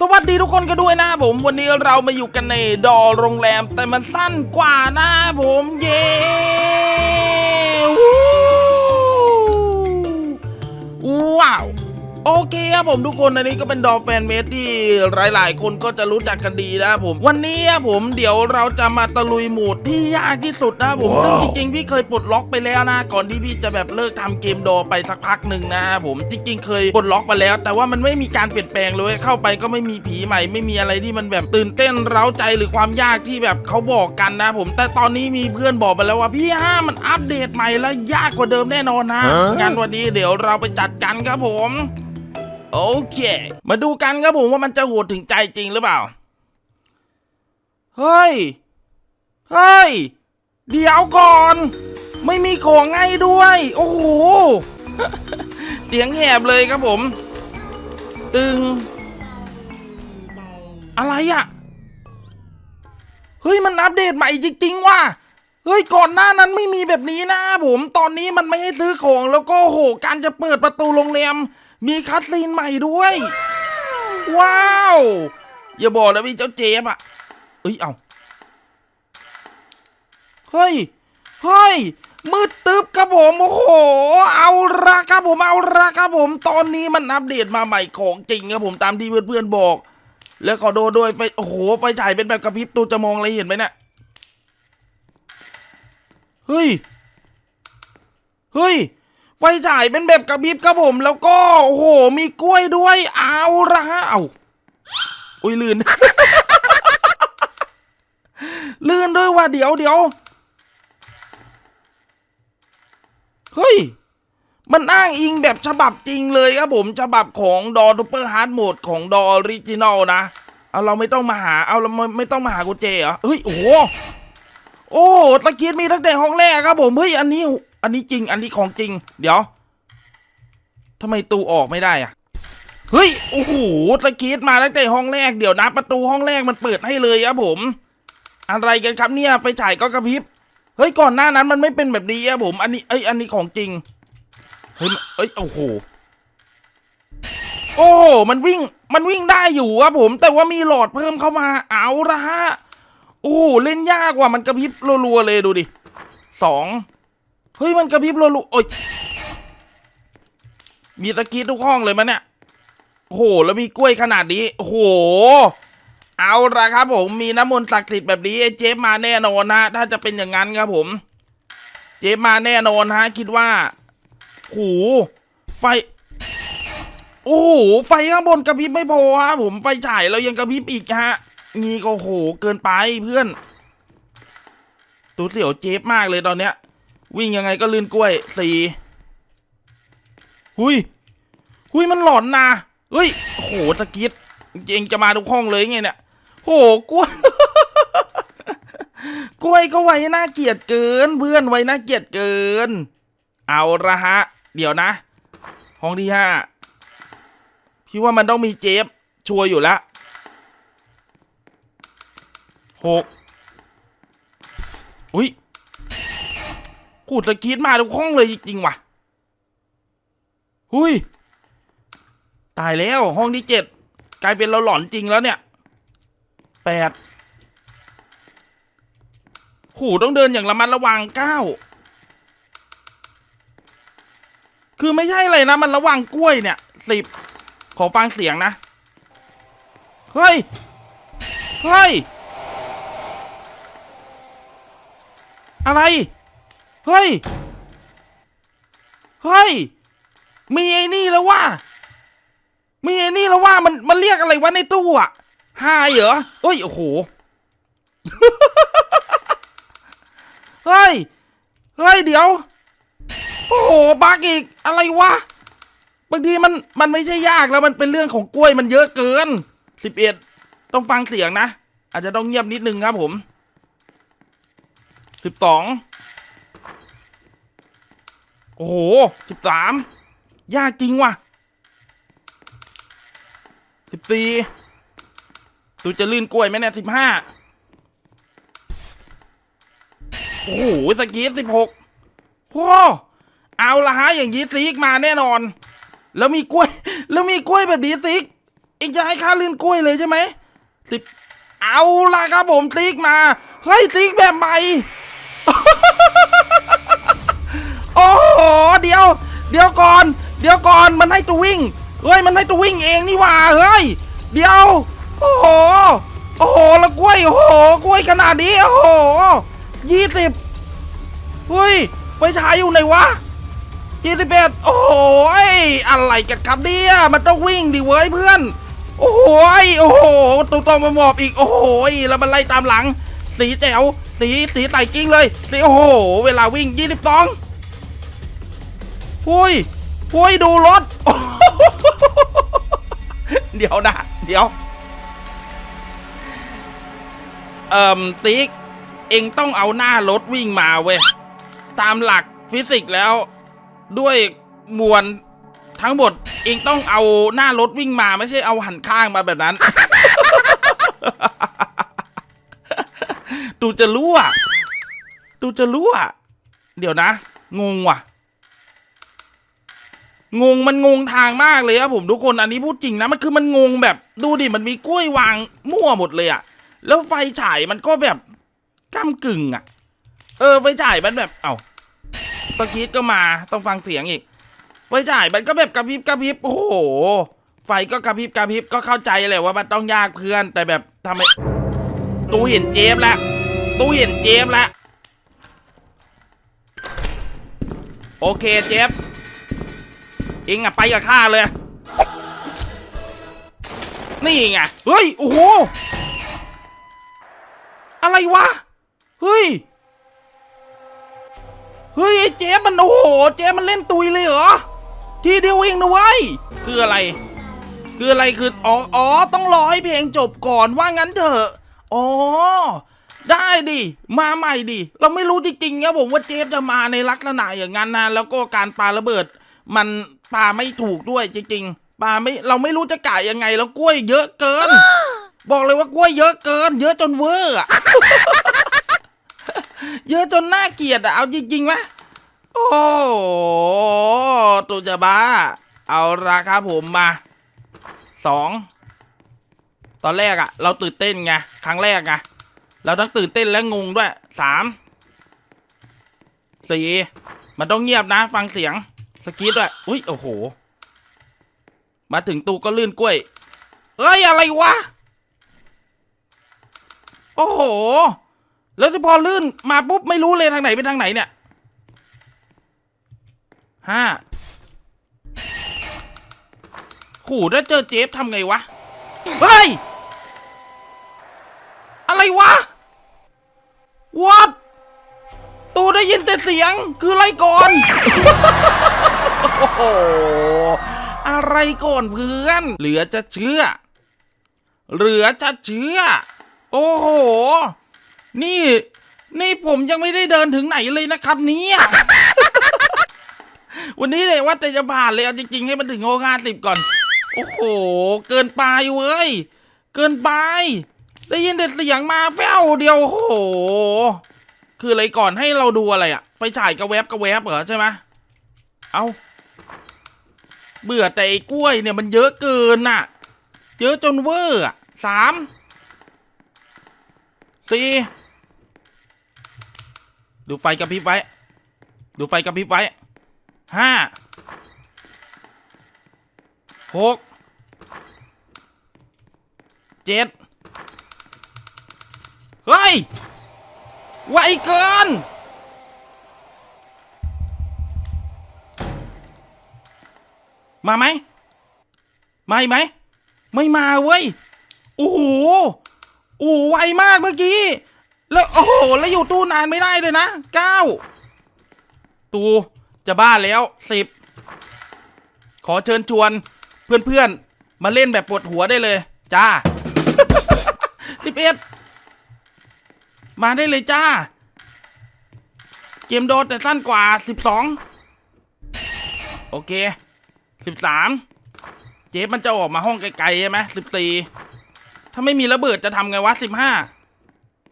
สวัสดีทุกคนกันด้วยนะผมวันนี้เรามาอยู่กันในดอโรงแรม แต่มันสั้นกว่านะผมเย้ว้าว โอเคครับผมทุกคนอันนี้ก็เป็นดอแฟนเมดที่หลาย ๆ คนก็จะรู้จักกันดีนะผม วันนี้ครับผมเดี๋ยวเราจะมาตะลุยโหมดที่ยากที่สุดนะผมซึ่งจริง ๆ พี่เคยปลดล็อกไปแล้วนะ ก่อนที่พี่จะแบบเลิกทำเกมดอไปสักพักหนึ่งนะผมจริง ๆ เคยปลดล็อกไปแล้ว แต่ว่ามันไม่มีการเปลี่ยนแปลงเลยเข้าไปก็ไม่มีผีใหม่ ไม่มีอะไรที่มันแบบตื่นเต้นเร้าใจหรือความยากที่แบบเขาบอกกันนะ ผม แต่ตอนนี้มีเพื่อนบอกไปแล้วว่าพี่ห้ามันอัปเดตใหม่แล้วยากกว่าเดิมแน่นอนนะฮะงั้นวันนี้เดี๋ยวเราไปจัดกันครับผม โอเค มาดูกันครับผมว่ามันจะโหดถึงใจจริงหรือเปล่า เฮ้ย เฮ้ย เดี๋ยวก่อน ไม่มีของไงด้วย โอ้โห เสียงแหบเลยครับผม ตึง อะไรอะเฮ้ย มันอัปเดตใหม่จริง ๆ ว่ะเฮ้ยก่อนหน้านั้นไม่มีแบบนี้นะผม ตอนนี้มันไม่ให้ซื้อของแล้วก็โหการจะเปิดประตูโรงแรม มีคัดซีนใหม่ด้วย ว้าว อย่าบอกนะพี่เจ้าเจฟอะเอ้ย เอาเฮ้ย เฮ้ย มืดตึ๊บครับผม โอ้โห เอาละครับผม เอาละครับผม ตอนนี้มันอัปเดตมาใหม่ของจริงครับผมตามที่เพื่อนๆบอก แล้วขอโดด้วยไฟ โอ้โห ไฟฉายเป็นแบบกระพริบตัวจะมองอะไรเห็นไหมเนี่ย เฮ้ย เฮ้ย ฟฉายเป็นแบบกระพริบครับผมแล้วก็โอ้โหมีกล้วยด้วยเอาละฮะเอาอุ้ยลื่น ลื่นด้วยว่ะเดี๋ยวเดี๋ยวเฮ้ย มันอ้างอิงแบบฉบับจริงเลยครับผมฉบับของดอทูเปอร์ฮาร์ดโหมดของดออริจินอลนะ เอาเราไม่ต้องมาหา เอาเราไม่ไม่ต้องมาหากุญแจเหรอเฮ้ย โอ้โหโอ้ตะเกียบมีตั้งแต่ห้องแรกครับผม เฮ้ย อันนี้ อันนี้จริง อันนี้ของจริง เดี๋ยวทำไมตูออกไม่ได้อะเฮ้ย โอ้โหตะกียบมาตั้งแต่ห้องแรก เดี๋ยวนะ ประตูห้องแรกมันเปิดให้เลยครับผม อะไรกันครับเนี่ย ไฟฉายก็กระพริบ เฮ้ย ก่อนหน้านั้นมันไม่เป็นแบบนี้ครับผม อันนี้ เอ้ย อันนี้ของจริง เฮ้ย เอ้ย โอ้โห โอ้โหมันวิ่ง มันวิ่งได้อยู่ครับผม แต่ว่ามีหลอดเพิ่มเข้ามา เอาละฮะ โอ้เล่นยากว่ะมันกระพริบรัวๆเลยดูดิสอง เฮ้ยมันกระพริบรัวๆโอ้ยมีตะกี้ทุกห้องเลยมันเนี่ยโหแล้วมีกล้วยขนาดนี้โห เอาละครับผมมีน้ำมนต์ศักดิ์สิทธิ์แบบนี้เจฟมาแน่นอนนะถ้าจะเป็นอย่างนั้นครับผม เจฟมาแน่นอนฮะคิดว่าโหไฟโอ้โหไฟข้างบนกระพริบไม่พอฮะผมไฟฉายเรายังกระพริบอีกฮะงี้ก็โหเกินไปเพื่อนตัวเสี่ยวเจฟมากเลยตอนเนี้ย วิ่งยังไงก็ลื่นกล้วยสี่หุยหุยมันหลอนนะเฮ้ยโหตะกิดเองจะมาทุกห้องเลยไงเนี่ยโหกล้วยกล้วยก็ไว้น่าเกลียดเกิน เพื่อนไว้น่าเกลียดเกิน เอาละฮะ เดี๋ยวนะ ห้องที่ห้าพี่ว่ามันต้องมีเจฟชัวร์อยู่แล้วหกอุ้ย กูตะกีดมาทุกห้องเลยจริงๆว่ะ หุยตายแล้วห้องที่เจ็ดกลายเป็นเราหลอนจริงแล้วเนี่ยแปดหูต้องเดินอย่างระมัดระวังเก้าคือไม่ใช่เลยนะ มันระวังกล้วยเนี่ยสิบขอฟังเสียงนะ เฮ้ย เฮ้ย อะไร เฮ้ย เฮ้ย มีไอ้นี่แล้วว่า มีไอ้นี่แล้วว่ามันมันเรียกอะไรวะในตู้อะหายเหรอเอ้ย โอ้โห เฮ้ย เฮ้ย เดี๋ยว โอ้โห บักอีก อะไรวะ บางทีมันมันไม่ใช่ยากแล้วมันเป็นเรื่องของกล้วยมันเยอะเกินสิบเอ็ดต้องฟังเสียงนะ อาจจะต้องเงียบนิดนึงครับผมสิบสอง โอ้โหสิบสามยากจริงว่ะสิบสี่ตูจะลื่นกล้วยไหมเนี่ยสิบห้าโอ้โหสกีสิบหกโอ้เอาละฮะอย่างนี้ซีกมาแน่นอน แล้วมีกล้วย แล้วมีกล้วยแบบนี้ซิกงจะให้ค่าลื่นกล้วยเลยใช่ไหมสิบเอาละครับผมติกมา เฮ้ยติ๊กแบบใหม่ โอ้โห เดี๋ยว เดี๋ยวก่อน เดี๋ยวก่อน มันให้ตัววิ่ง เฮ้ย มันให้ตัววิ่งเองนี่หว่า เฮ้ย เดี๋ยว โอ้โห โอ้โหล้วกล้วย โอ้โห กล้วยขนาดนี้ โอ้โหยี่สิบเฮ้ย ไฟฉายอยู่ไหนวะยี่สิบเอ็ดโอ้โหยอะไรกันครับเนี่ย มันต้องวิ่งดิเว้ยเพื่อน โอ้โหยโอ้โหตัวตรงมาหมอบอีก โอ้โหยแล้วมันไล่ตามหลัง สีแจ๋ว สี สีไต่กิ้งเลยสีโอ้โห เวลาวิ่งยี่สิบสอง หุยหุยดูรถ เดี๋ยวนะ เดี๋ยว เอ่มซิก เองต้องเอาหน้ารถวิ่งมาเว้ย ตามหลักฟิสิกส์แล้ว ด้วยมวลทั้งหมด เองต้องเอาหน้ารถวิ่งมาไม่ใช่เอาหันข้างมาแบบนั้นตูจะรู้อะตูจะรู้อะ เดี๋ยวนะ งงว่ะ งงมันงงทางมากเลยครับผมทุกคนอันนี้พูดจริงนะมันคือมันงงแบบดูดิมันมีกล้วยวางมั่วหมดเลยอะแล้วไฟฉายมันก็แบบก้ากึ่งอะเออไฟฉายมันแบบเอ้าตะกี้ก็มาต้องฟังเสียงอีกไฟฉายมันก็แบบกระพริบกระพริบโอ้โหไฟก็กระพริบกระพริบก็เข้าใจแหละว่ามันต้องยากเพื่อนแต่แบบทำไมตูเห็นเจฟแล้วตูเห็นเจฟแล้วโอเคเจฟ เองอะไปกับข้าเลย นี่ไง เฮ้ย โอ้โห อะไรวะ เฮ้ย เฮ้ยไอ้เจ๊มันโอ้โห เจ๊มันเล่นตุยเลยเหรอ ทีเดียวเองนะเว้ย คืออะไร คืออะไรคือ อ๋ออ๋อต้องรอให้เพลงจบก่อนว่างั้นเถอะ อ๋อ ได้ดิ มาใหม่ดิ เราไม่รู้จริงๆครับผมว่าเจฟจะมาในลักษณะอย่างนั้นนะ แล้วก็การปาระเบิด มันปลาไม่ถูกด้วยจริงๆปลาไม่เราไม่รู้จะก่ายยังไงแล้วกล้วยเยอะเกิน บอกเลยว่ากล้วยเยอะเกิน เยอะจนเวอร์อะเยอะจนน่าเกลียดอะเอาจริงๆไหมโอ้โหตุจะบ้า เอาราคาผมมาสองตอนแรกอะเราตื่นเต้นไงครั้งแรกไงเราทั้งตื่นเต้นและงงด้วยสามสี่มันต้องเงียบนะ ฟังเสียง สกีดด้วยอุ้ยโอ้โห มาถึงตูก็ลื่นกล้วย เอ้ย อะไรวะ โอ้โห แล้วที่พอลื่นมาปุ๊บ ไม่รู้เลยทางไหนเป็นทางไหนเนี่ยห้าขู่ถ้าเจอเจฟทำไงวะ เฮ้ย อะไรวะ what ได้ยินแต่เสียงคืออะไรก่อน โอ้โห อะไรก่อนเพื่อน เหลือจะเชื่อ เหลือจะเชื่อ โอ้โห นี่ นี่ผมยังไม่ได้เดินถึงไหนเลยนะครับเนี่ยวันนี้เลยว่าแต่จะผ่านเลยเอาจริงๆให้มันถึงโอห้าสิบก่อน โอ้โห เกินไปเว้ย เกินไป ได้ยินแต่เสียงมาแป้วเดียวโอ้โห คืออะไรก่อนให้เราดูอะไรอะไฟฉายกระแวบกระแวบเหรอใช่ไหมเอาเบื่อแต่ไอ้กล้วยเนี่ยมันเยอะเกินน่ะ เยอะจนเวอร์อะสามสี่ดูไฟกระพริบไว้ ดูไฟกระพริบไว้ห้าหกเจ็ดเฮ้ย ไวเกินมาไหมมาไหม ไม่มาเว้ย โอ้โห โอ้ไวมากเมื่อกี้ แล้วโอ้โห แล้วอยู่ตู้นานไม่ได้เลยนะเก้าตูจะบ้าแล้วสิบ ขอเชิญชวนเพื่อนๆ มาเล่นแบบปวดหัวได้เลย จ้าสิบเอ็ด มาได้เลยจ้า เกมโดดแต่สั้นกว่าสิบสองโอเคสิบสามเจฟมันจะออกมาห้องไกลๆใช่ไหมสิบสี่ถ้าไม่มีระเบิดจะทำไงวะสิบห้า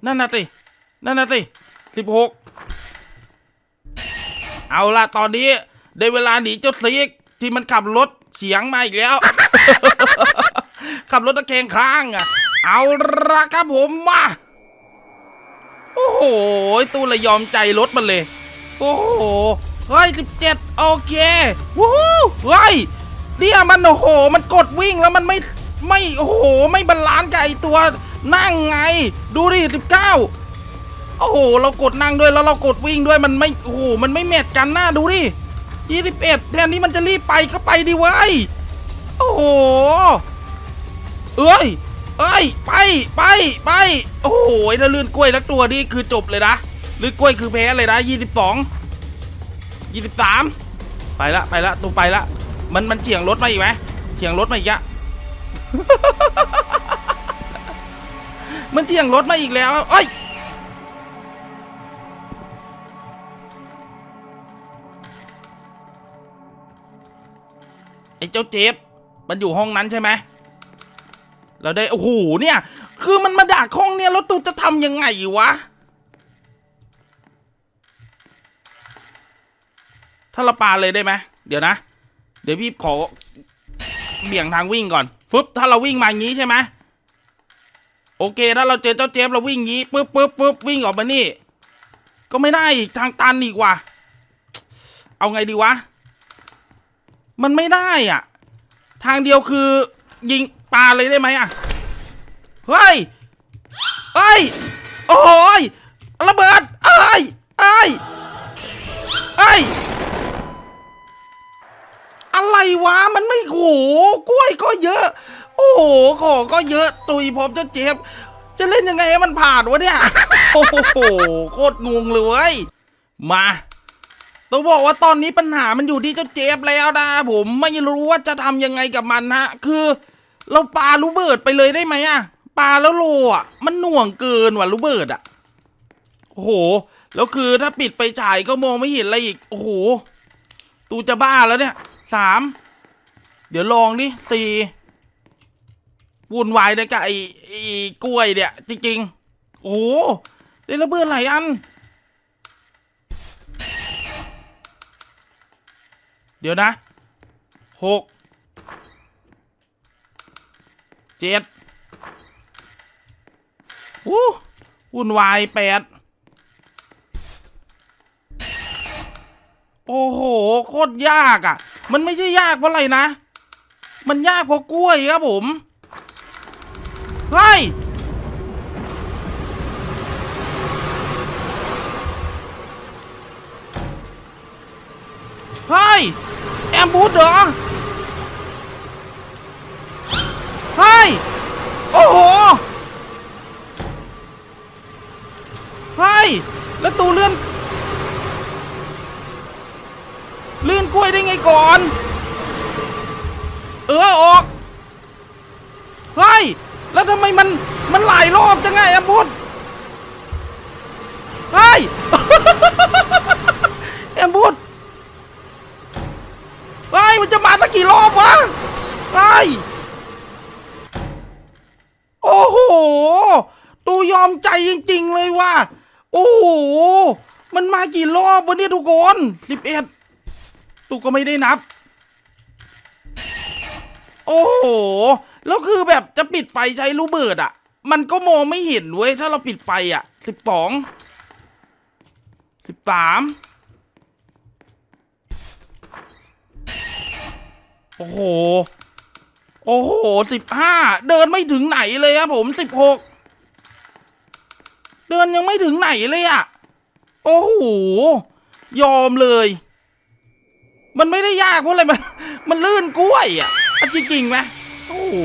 นั่นนะสินั่นนะสิสิบหกเอาละตอนนี้ได้เวลาหนีเจ้าซีกที่มันขับรถเสียงมาอีกแล้ว ขับรถตะแคงข้างอะเอาละครับผมมา โอ้โห ตู้ละยอมใจรถมันเลย โอ้โห เฮ้ยสิบเจ็ดโอเควู้ฮู้เฮ้ยเนี่ยมันโอ้โห มันกดวิ่งแล้วมันไม่ไม่โอ้โห ไม่บาลานซ์กับไอตัวนั่งไง ดูดิสิบเก้าโอ้โห เรากดนั่งด้วยแล้วเรากดวิ่งด้วยมันไม่โอ้โหมันไม่แมทกันหน้าดูดิยี่สิบเอ็ดแทนที่มันจะรีบไปก็ไปดิเว้ยโอ้โห เอ้ย เอ้ย ไป ไป ไป โอ้โหถ้าลื่นกล้วยลักตัวนี่คือจบเลยนะลื่นกล้วยคือแพ้เลยนะยี่สิบสองยี่สิบสามไปละไปละตูไปละ มันมันเฉียงรถมาอีกไหมเฉียงรถมาอีกอะมันเฉียงรถมาอีกแล้วเอ้ยไอ้เจ้าเจฟมันอยู่ห้องนั้นใช่ไหมเราได้ โอ้โห เนี่ย คือมันมาดักห้องเนี่ยแล้วตูจะทำยังไงวะ ถ้าเราปาเลยได้ไหมเดี๋ยวนะ เดี๋ยวพี่ขอเบี่ยงทางวิ่งก่อนฟึบถ้าเราวิ่งมาอย่างนี้ใช่ไหมโอเค ถ้าเราเจอเจ้าเจฟเราวิ่งงี้ปึ๊บปึ๊บปึ๊บวิ่งออกมานี่ ก็ไม่ได้อีกทางตันอีกว่ะเอาไงดีวะ มันไม่ได้อะ ทางเดียวคือยิงปลาเลยได้ไหมอะ เฮ้ยเอ้ยโอ้ยระเบิดเอ้ยเอ้ยเอ้ยอะไรวะมันไม่โหกล้วยก็เยอะ โอ้โหของก็เยอะตุยพร้อมจ้าเจ็บ จะเล่นยังไงให้มันผ่านวะเนี่ยโอ้โหโคตรงงเลยเว้ยมาต้องบอกว่าตอนนี้ปัญหามันอยู่ที่เจ้าเจฟแล้วนะผมไม่รู้ว่าจะทำยังไงกับมันฮะ คือ เราปาลูเบิร์ดไปเลยได้ไหมอะ ปลาแล้วโลอะ มันหน่วงเกินว่ะลูเบิร์ดอะ โอ้โห แล้วคือถ้าปิดไฟฉายก็มองไม่เห็นอะไรอีก โอ้โห ตูจะบ้าแล้วเนี่ย สาม เดี๋ยวลองดิสี่วุ่นวายเลยกับไอ้ไอ้กล้วยเนี่ย จริงๆ โอ้โห ได้ระเบิดหลายอัน เดี๋ยวนะหกเจ็ด วู้วุ่นวายแปดโอ้โห โคตรยากอะ มันไม่ใช่ยากเพราะอะไรนะ มันยากเพราะกล้วยครับผม เฮ้ย เฮ้ย แอมบูดเหรอ แล้วตูเลื่อนเลื่อนกล้วยได้ไงก่อน เออออก เฮ้ย แล้วทำไมมันมันหลายรอบจังไงแอมบูดเฮ้ยแอมบูดเฮ้ยมันจะมาสักกี่รอบวะเฮ้ยโอ้โห ตูยอมใจจริง ๆ เลยว่ะ โอ้โห มันมากี่รอบวะเนี่ยทุกคนสิบเอ็ดตูก็ไม่ได้นับ โอ้โห แล้วคือแบบจะปิดไฟใช้รูเบิร์ดอะมันก็มองไม่เห็นเว้ย ถ้าเราปิดไฟอะสิบสอง สิบสาม โอ้โห โอ้โหสิบห้า เดินไม่ถึงไหนเลยครับผมสิบหก เดินยังไม่ถึงไหนเลยอะโอ้โห ยอมเลย มันไม่ได้ยากเพราะอะไรมัน มันลื่นกล้วยอะเอาจริงไหมโอ้โห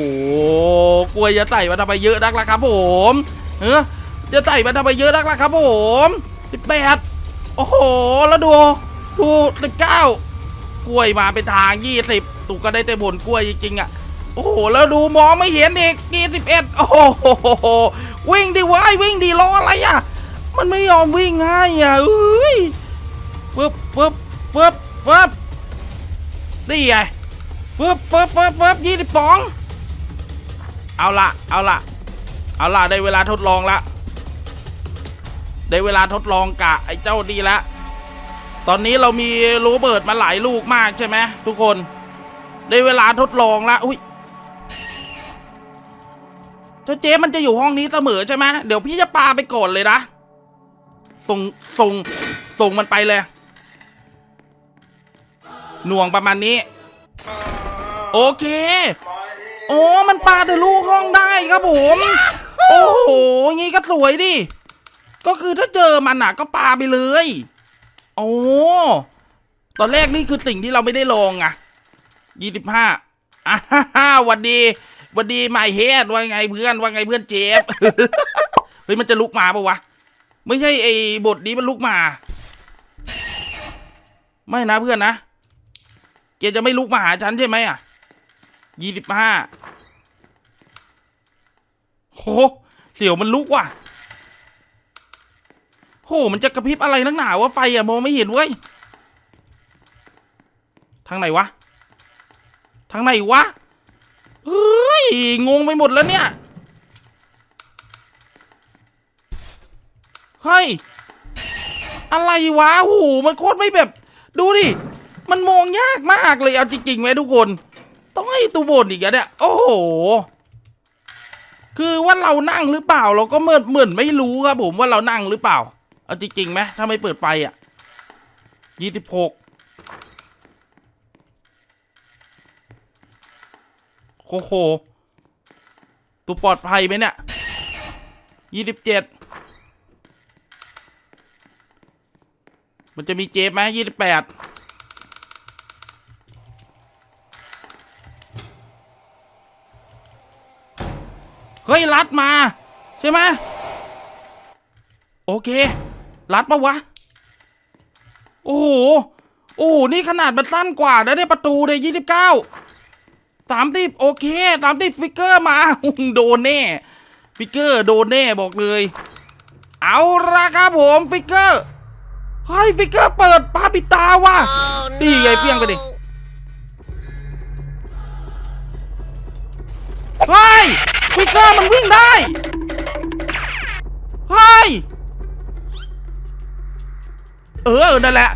กล้วยจะใส่มาทำไมเยอะนักล่ะครับผมเออจะใส่มาทำไมเยอะนักล่ะครับผมสิบแปดโอ้โห แล้วดู ดูสิบเก้ากล้วยมาเป็นทางยี่สิบตุกก็ได้แต่บนกล้วยจริงๆอะ โอ้โห แล้วดูมองไม่เห็นอีกยี่สิบเอ็ดโอ้โห วิ่งดิว้ยวิ่งดิรออะไรอะ มันไม่ยอมวิ่งให้อะเอ้ยปึ๊บปึ๊บปึ๊บปึ๊บนี่ไงปึ๊บปึ๊บปึ๊บปึ๊บยี่สิบสองเอาละเอาละเอาละได้เวลาทดลองละได้เวลาทดลองกะไอ้เจ้าดีละ ตอนนี้เรามีโรเบิร์ตมาหลายลูกมากใช่ไหมทุกคน ได้เวลาทดลองละอุ้ย เจ้าเจ๊มันจะอยู่ห้องนี้เสมอใช่ไหมเดี๋ยวพี่จะปาไปก่อนเลยนะส่งส่งส่งมันไปเลย หน่วงประมาณนี้ โอเค โอ้มันปาทะลุห้องได้ครับผม โอ้โหงี้ก็สวยดิ ก็คือถ้าเจอมันอะ ก็ปาไปเลย โอ้ตอนแรกนี่คือสิ่งที่เราไม่ได้ลองอะยี่สิบห้าอ่าฮ่าหวันดี วันดีไม่เฮดว่าไงเพื่อนว่าไงเพื่อนเจฟเฮ้ยมันจะลุกมาปะวะไม่ใช่ไอ้บทนี้มันลุกมา ไม่นะเพื่อนนะเกจะไม่ลุกมาหาฉันใช่ไหมอะยี่สิบห้าโหเสี่ยวมันลุกว่ะโหมันจะกระพริบอะไรนักหนาวะไฟอะมองไม่เห็นเว้ยทางไหนวะ ทางไหนวะ เฮ้ย งงไปหมดแล้วเนี่ย เฮ้ย อะไรวะโอ้โหมันโคตรไม่แบบ ดูดิ มันมองยากมากเลย เอาจริงๆไหมทุกคน ต้องให้ตูบนอีกอะเนี่ย โอ้โห คือว่าเรานั่งหรือเปล่า เราก็เหมือนเหมือนไม่รู้ครับผมว่าเรานั่งหรือเปล่า เอาจริงๆไหมถ้าไม่เปิดไฟอะยี่สิบหก โคโคตัวปลอดภัยไหมเนี่ยยี่สิบเจ็ดมันจะมีเจฟไหมยี่สิบแปดเฮ้ย รัดมา ใช่ไหมโอเค รัดปะวะ โอ้โห โอ้โห นี่ขนาดมันสั้นกว่านะเนี่ยประตูเลยยี่สิบเก้า สามสิบโอเคสามสิบฟิกเกอร์มา โดนแน่ ฟิกเกอร์โดนแน่บอกเลย เอาละครับผมฟิกเกอร์เฮ้ยฟิกเกอร์เปิดปาปิดตาว่ะดีไงเพี้ยงไปดิเฮ้ยฟิกเกอร์มันวิ่งได้เฮ้ยเออนั่นแหละ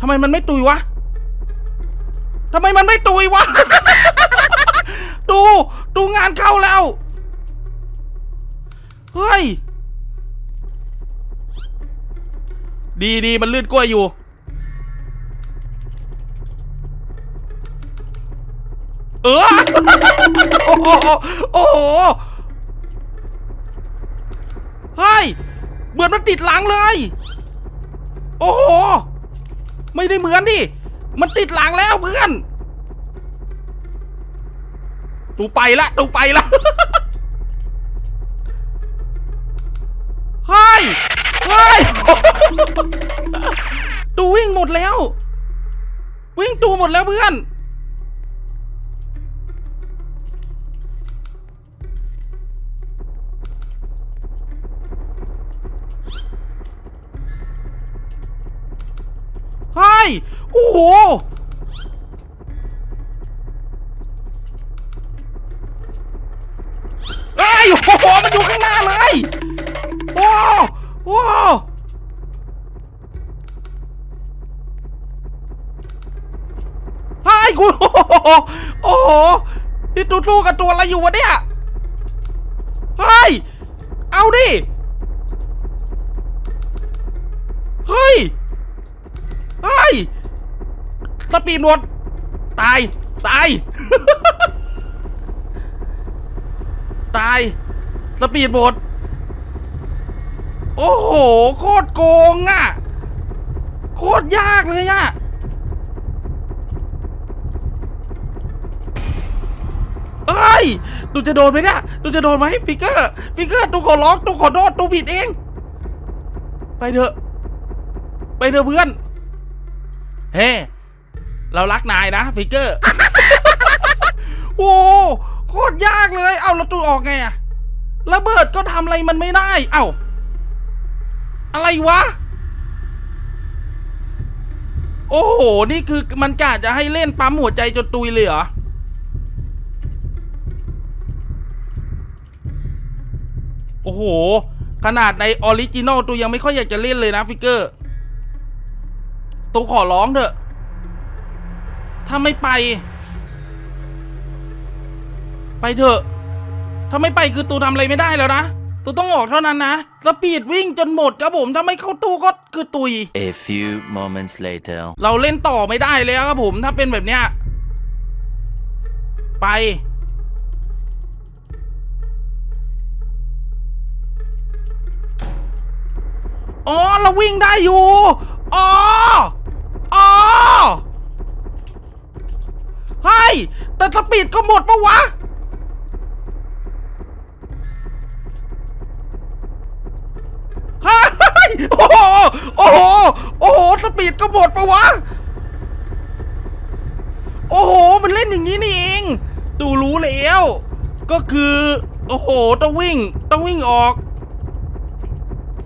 ทำไมมันไม่ตุยวะทำไมมันไม่ตุยวะ ดู ดูงานเข้าแล้ว เฮ้ย ดีดีมันลื่นกล้วยอยู่ เออ โอ้โห โอ้โห เฮ้ย เหมือนมันติดหลังเลย โอ้โห ไม่ได้เหมือนดิ มันติดหลังแล้วเพื่อน ตูไปละตูไปละเฮ้ยเฮ้ยตูวิ่งหมดแล้ว วิ่งตูหมดแล้วเพื่อน โอ้โหเฮ้ย โอ้โห มันอยู่ข้างหน้าเลยว้าวว้าวเฮ้กูโอ้โหโอ้โห นี่ตัวลูกกับตัวอะไรอยู่วะเนี่ยเฮ้ย เอาดิ เฮ้ย เฮ้ยสปีดหมด ตาย ตาย ตายสปีดหมด โอ้โห โคตรโกงอะ โคตรยากเลยอะเอ้ยตูจะโดนไหมเนี่ยตูจะโดนไหมฟิกเกอร์ ฟิกเกอร์ตูขอร้องตูขอโทษตูผิดเอง ไปเถอะ ไปเถอะเพื่อน เฮ้เรารักนายนะฟิกเกอร์ โอ้โคตรยากเลย เอาแล้วตูออกไงอะระเบิดก็ทำอะไรมันไม่ได้ เอ้า อะไรวะ โอ้โห นี่คือมันกะจะให้เล่นปั๊มหัวใจจนตุยเลยเหรอ โอ้โห ขนาดในออริจินอลตัวยังไม่ค่อยอยากจะเล่นเลยนะฟิกเกอร์ ตัวขอร้องเถอะ ถ้าไม่ไป ไปเถอะ ถ้าไม่ไปคือตูทำอะไรไม่ได้แล้วนะ ตูต้องออกเท่านั้นนะสปีดวิ่งจนหมดครับผม ถ้าไม่เข้าตู้ก็คือตุย A few moments later. เราเล่นต่อไม่ได้แล้วครับผม ถ้าเป็นแบบเนี้ย ไป อ๋อ เราวิ่งได้อยู่ อ๋ออ๋อ เฮ้ยแต่สปีดก็หมดปะวะ เฮ้ย โอ้โห โอ้โห โอ้โห สปีดก็หมดปะวะ โอ้โห มันเล่นอย่างนี้นี่เอง ดูรู้แล้ว ก็คือ โอ้โห ต้องวิ่ง ต้องวิ่งออก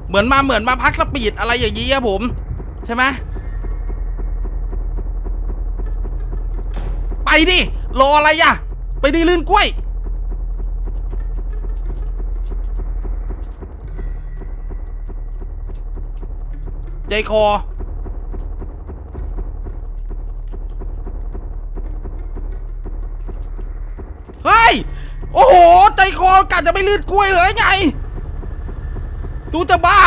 เหมือนมาเหมือนมาพักสปีดอะไรอย่างนี้ครับผม ใช่ไหม ไปดิ รออะไรอะ ไปดีลื่นกล้วย ใจคอ เฮ้ย โอ้โห ใจคอกะจะไม่ลื่นกล้วยเลยไง ตูจะบ้า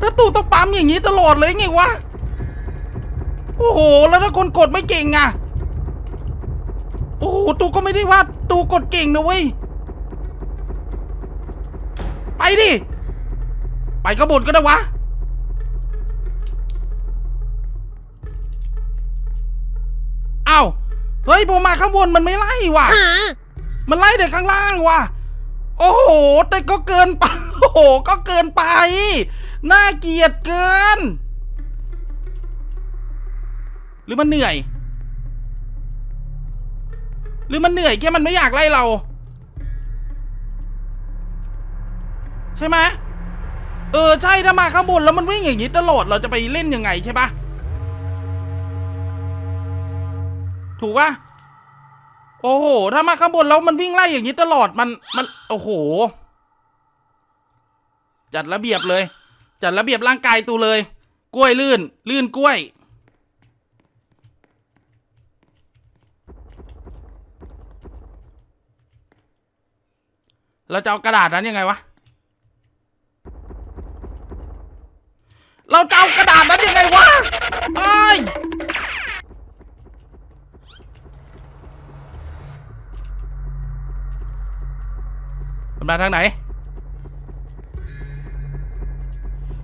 ถ้าตูต้องปั๊มอย่างนี้ตลอดเลยไงวะ โอ้โห แล้วถ้าคนกดไม่เก่งอะโอ้โห ตูก็ไม่ได้ว่าตูกดเก่งนะเว้ย ไปดิ ไปกระบดก็ได้วะ อ้าว เฮ้ยพอมาข้างบนมันไม่ไล่ว่ะ มันไล่แต่ข้างล่างว่ะ โอ้โห แต่ก็เกินไป โอ้โห ก็เกินไป น่าเกลียดเกิน หรือมันเหนื่อย หรือมันเหนื่อยแค่มันไม่อยากไล่เรา ใช่ไหมเออใช่ถ้ามาข้างบนแล้วมันวิ่งอย่างนี้ตลอดเราจะไปเล่นยังไงใช่ปะถูกปะโอ้โห ถ้ามาข้างบนแล้วมันวิ่งไล่อย่างนี้ตลอดมันมัน โอ้โห จัดระเบียบเลย จัดระเบียบร่างกายตูเลย กล้วยลื่น ลื่นกล้วย เราจะเอากระดาษนั้นยังไงวะ เราจะเอากระดาษนั้นยังไงวะไอ้มันมาทางไหน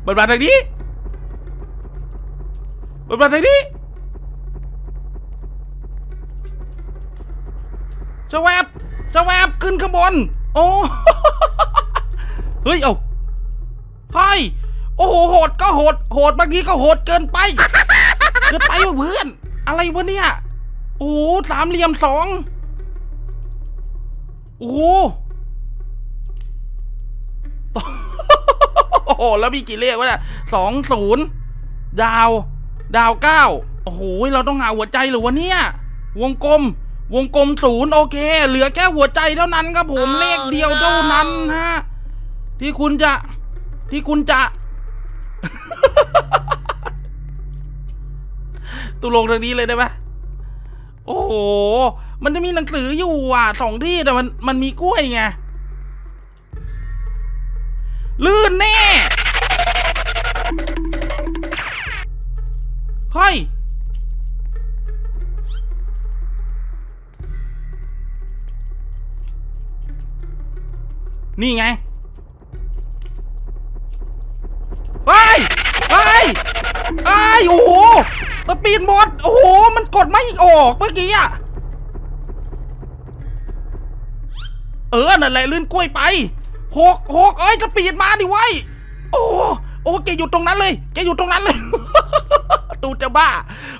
มันมาทางนี้มันมาทางนี้จะแวบจะแวบขึ้นข้างบน โอ้เฮ้ย เอาเฮ้ยโอ้โหโหดก็โหด โหดบางทีก็โหดเกินไป เกินไปว่ะเพื่อน อะไรวะเนี่ย โอ้สามเหลี่ยมสองโอ้โหโอ้โห แล้วมีกี่เลขวะเนี่ยสองศูนย์ดาว ดาวเก้าโอ้โห เราต้องหาหัวใจหรือวะเนี่ย วงกลม วงกลมศูนย์โอเค เหลือแค่หัวใจเท่านั้นครับผมเลขเดียวเท่านั้นฮะที่คุณจะที่คุณจะ ตุลงทางนี้เลยได้ไหมโอ้โห มันจะมีหนังสืออยู่อะสองที่แต่มันมันมีกล้วยไงลื่นแน่เฮ้ย นี่ไงเฮ้ยเฮ้ยเอ้โอ้โหสปีดหมดโอ้โห มันกดไม่ออกเมื่อกี้อะเออ นั่นแหละลื่นกล้วยไปหกหกเอ้ยสปีดมาดิไว้ยโอ้โหโอ้แกอยู่ตรงนั้นเลยแกอยู่ตรงนั้นเลยตูจะบ้า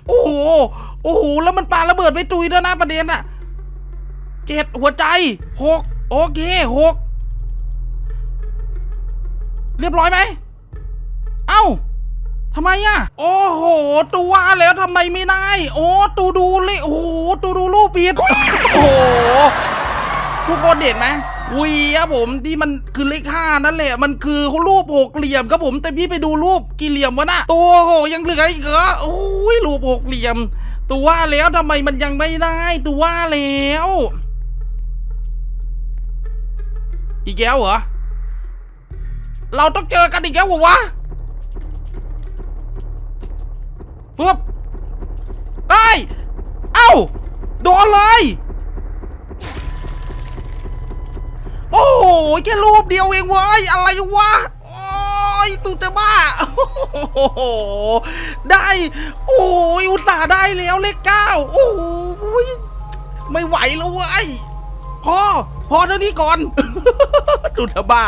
โอ้โห โอ้โห แล้วมันปาระเบิดไปตุยด้วยนะประเด็นอะเจ็ดหัวใจหกโอเคหก เรียบร้อยไหม เอ้าทำไมอะ โอ้โหตูว่าแล้วทำไมไม่ได้ โอ้ตูดูเลยโอ้โหตูดูรูปผิด โอ้โห ทุกคนเห็นไหมวีครับผมที่มันคือเลขห้านั่นแหละ มันคือรูปหกเหลี่ยมครับผม แต่พี่ไปดูรูปกี่เหลี่ยมวะน่ะ ตัวโหยังเหลืออีกเหรอโอ้ยรูปหกเหลี่ยม ตัวว่าแล้วทำไมมันยังไม่ได้ ตัวว่าแล้ว อีกแล้วเหรอ เราต้องเจอกันอีกแล้ววะฟึบเอ้ยเอ้า โดนเลย โอ้โหแค่รูปเดียวเองเว้ย อะไรวะโอ้ยตูจะบ้า โอ้โห ได้ โอ้ยอุตส่าห์ได้แล้วเลขเก้า โอ้ยไม่ไหวแล้วเว้ย พอ พอเท่านี้ก่อนดูเธอบ้า